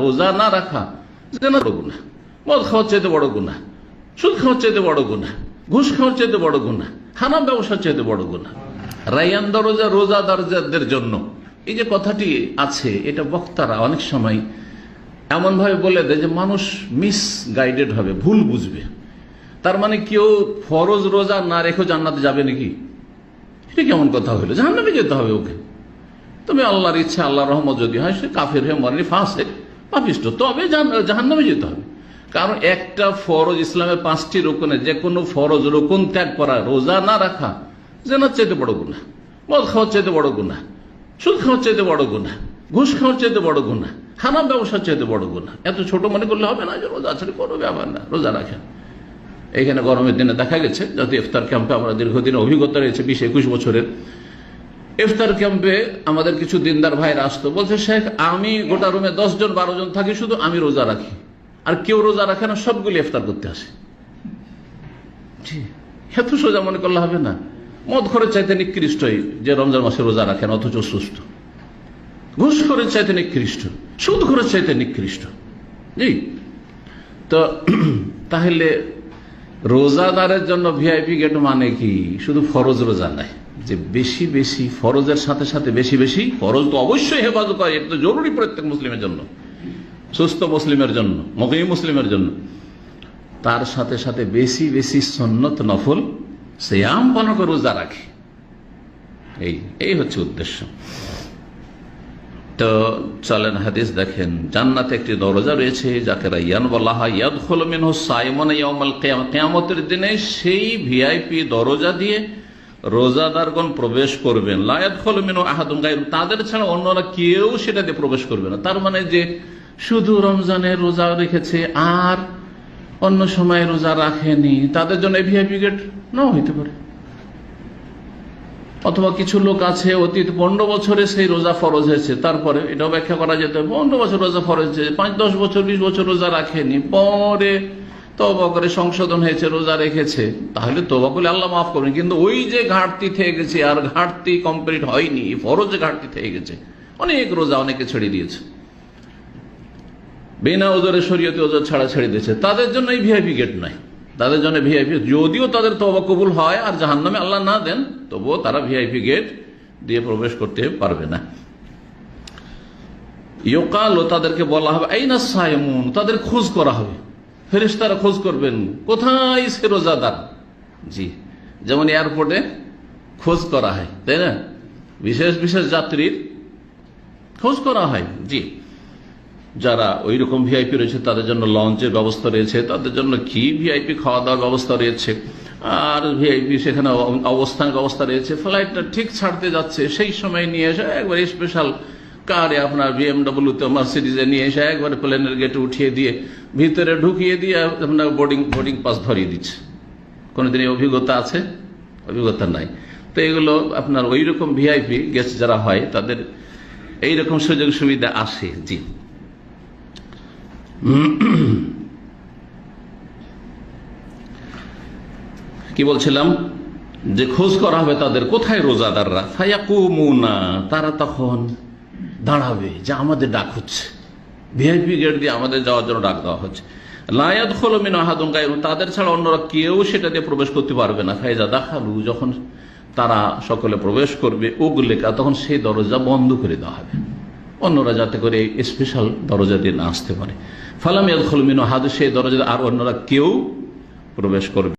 রোজা না রাখা যেন বড় গুণা মদ খাওয়ার চাইতে বড় গুণা সুদ খাওয়ার চাইতে বড় গুণা ঘুষ খাওয়ার চাইতে বড় গুণা হারাম ব্যবসার চাইতে বড় গুণা রায়ান দরজা রোজা দরজাদের জন্য। এই যে কথাটি আছে, এটা বক্তারা অনেক সময় এমন ভাবে বলে দেয় যে মানুষ মিস গাইডেড হবে, ভুল বুঝবে। তার মানে কেউ ফরজ রোজা না রেখে জান্নাতে যাবে নাকি? এটা কেমন কথা হইল জাহান্নামে যেতে হবে ওকে। তবে আল্লাহর ইচ্ছা আল্লাহ রহমত যদি হয়, সে কাফের হয়ে মরেনি ফাঁসে। পাপিষ্ট তবে জাহান্নামে যেতে হবে। কারণ একটা ফরজ ইসলামের পাঁচটি রোকনে যে কোনো ফরজ রোকন ত্যাগ করা, রোজা না রাখা, জেনার চাইতে বড় গুণা মদ খাওয়ার চাইতে বড় গুণা সুদ খাওয়ার চাইতে বড় গুণা ঘুষ খাওয়ার চাইতে বড় গুণা হারাম ব্যবসার চাইতে বড় গুণা এত ছোট মনে করলে হবে না যে রোজা ছাড়ি কোনো ব্যাপার না, রোজা রাখেন। এখানে গরমের দিনে দেখা গেছে যাতে ইফতার ক্যাম্পে আমরা দীর্ঘদিন অভিজ্ঞতা রয়েছে, বিশ একুশ বছরের। ইফতার ক্যাম্পে আমাদের কিছু দিনদার ভাইরা আসতো। বলছে, শেখ, আমি গোটা রুমে দশ জন বারো জন থাকি, শুধু আমি রোজা রাখি। আর কেউ রোজা রাখে না, সবগুলি ইফতার করতে আসে। এত সোজা মনে করলে হবে না। মদ খরের চাইতে নিকৃষ্টই যে রমজান মাসে রোজা রাখেন, অথচ সুস্থ ঘুষ খরের চাইতে নিকৃষ্ট, সুদ খরের চাইতে নিকৃষ্ট। জি, তো তাহলে রোজাদারের জন্য ভিআইপি গেট মানে কি? শুধু ফরজ রোজা নাই। যে বেশি বেশি ফরজের সাথে সাথে বেশি বেশি ফরজ তো অবশ্যই হেফাজত হয়, এটা তো জরুরি প্রত্যেক মুসলিমের জন্য। সুস্থ মুসলিমের জন্য মকই মুসলিমের জন্য। তার সাথে সাথে বেশি বেশি সন্নত নফল, সেয়াম পালন করে রোজা রাখে। এই এই হচ্ছে উদ্দেশ্য। তো চলেন হাদিস দেখেন, জান্নাতে একটি দরজা রয়েছে, যাকে রাইয়ান বলা হয় ইয়াদ কেয়ামতের দিনে সেই ভিআইপি দরজা দিয়ে রোজাদারগণ প্রবেশ করবেন। লায়াত খোলমিন আহাদুম গাই তাদের ছাড়া অন্যরা কেউ সেটা দিয়ে প্রবেশ করবে না। তার মানে যে শুধু রমজানে রোজা রেখেছে আর অন্য সময় রোজা রাখেনি, তাদের জন্য ভিআইপি গেট নাও হইতে পারে। অথবা কিছু লোক আছে, অতীত পনেরো বছরে সেই রোজা ফরজ হয়েছে, তারপরে এটাও ব্যাখ্যা করা যেতে পনেরো বছর রোজা ফরজ হয়েছে, পাঁচ, দশ বছর, বিশ বছর রোজা রাখেনি, পরে তবা করে সংশোধন হয়েছে, রোজা রেখেছে, তাহলে তবা করলে আল্লাহ মাফ করবেন। কিন্তু ওই যে ঘাটতি থেকে গেছে, আর ঘাটতি কমপ্লিট হয়নি ফরজ ঘাটতি থেকে গেছে, অনেক রোজা অনেকে ছেড়ে দিয়েছে। বিনা ওজরে শরীয়তে ওজোর ছাড়া ছেড়ে দিয়েছে। তাদের জন্য এই ভিআইপি গেট নাই। তাদের জন্য ভিআইপি যদিও তাদের তবা কবুল হয় আর জাহান নামে আল্লাহ না দেন, তবুও তারা ভিআইপি গেট দিয়ে প্রবেশ করতে পারবে না। ইয়োকাল তাদেরকে বলা হবে এই না সায়মুন তাদের খোঁজ করা হবে। ফেরেশতারা খোঁজ করবেন, কোথায় সে রোজাদার? জি, যেমন এয়ারপোর্টে খোঁজ করা হয়, তাই না? বিশেষ বিশেষ যাত্রীর খোঁজ করা হয়, জি। যারা ওই রকম ভিআইপি রয়েছে, তাদের জন্য লঞ্চের ব্যবস্থা রয়েছে, তাদের জন্য কি ভিআইপি খাওয়া দাওয়ার ব্যবস্থা রয়েছে, আর ভিআইপি সেখানে অবস্থান ব্যবস্থা রয়েছে ফ্লাইটটা ঠিক ছাড়তে যাচ্ছে, সেই সময় নিয়ে এসে একবার স্পেশাল কারে আপনার বিএমডব্লিউতে মার্সিডিজে নিয়ে এসে একবারে প্লেনের গেটে উঠিয়ে দিয়ে ভিতরে ঢুকিয়ে দিয়ে আপনার বোর্ডিং বোর্ডিং পাস ধরিয়ে দিচ্ছে। কোনোদিন অভিজ্ঞতা আছে? অভিজ্ঞতা নাই। তো এগুলো আপনার ওই রকম ভিআইপি গেস্ট যারা হয়, তাদের এই রকম সুযোগ সুবিধা আসে জি। কি বলছিলাম? যে খোঁজ করা হবে তাদের কোথায় রোজাদাররা? ফায়াকুমুনা, তারা তখন দাঁড়াবে, যে আমাদের ডাক হচ্ছে। ভিআইপি গেট দিয়ে আমাদের যাওয়ার জন্য ডাক দেওয়া হচ্ছে। লায়াত খোলমিন আহাদুম গায়ে তাদের ছাড়া অন্যরা কেউ সেটা দিয়ে প্রবেশ করতে পারবে না। ফাইজা দেখালু, যখন তারা সকলে প্রবেশ করবে উগলেকা, তখন সেই দরজা বন্ধ করে দেওয়া হবে। অন্যরা যাতে করে স্পেশাল দরজা দিয়ে না আসতে পারে। ফালামিয়াদ খোলমিন হাদু সেই দরজা আর অন্যরা কেউ প্রবেশ করবে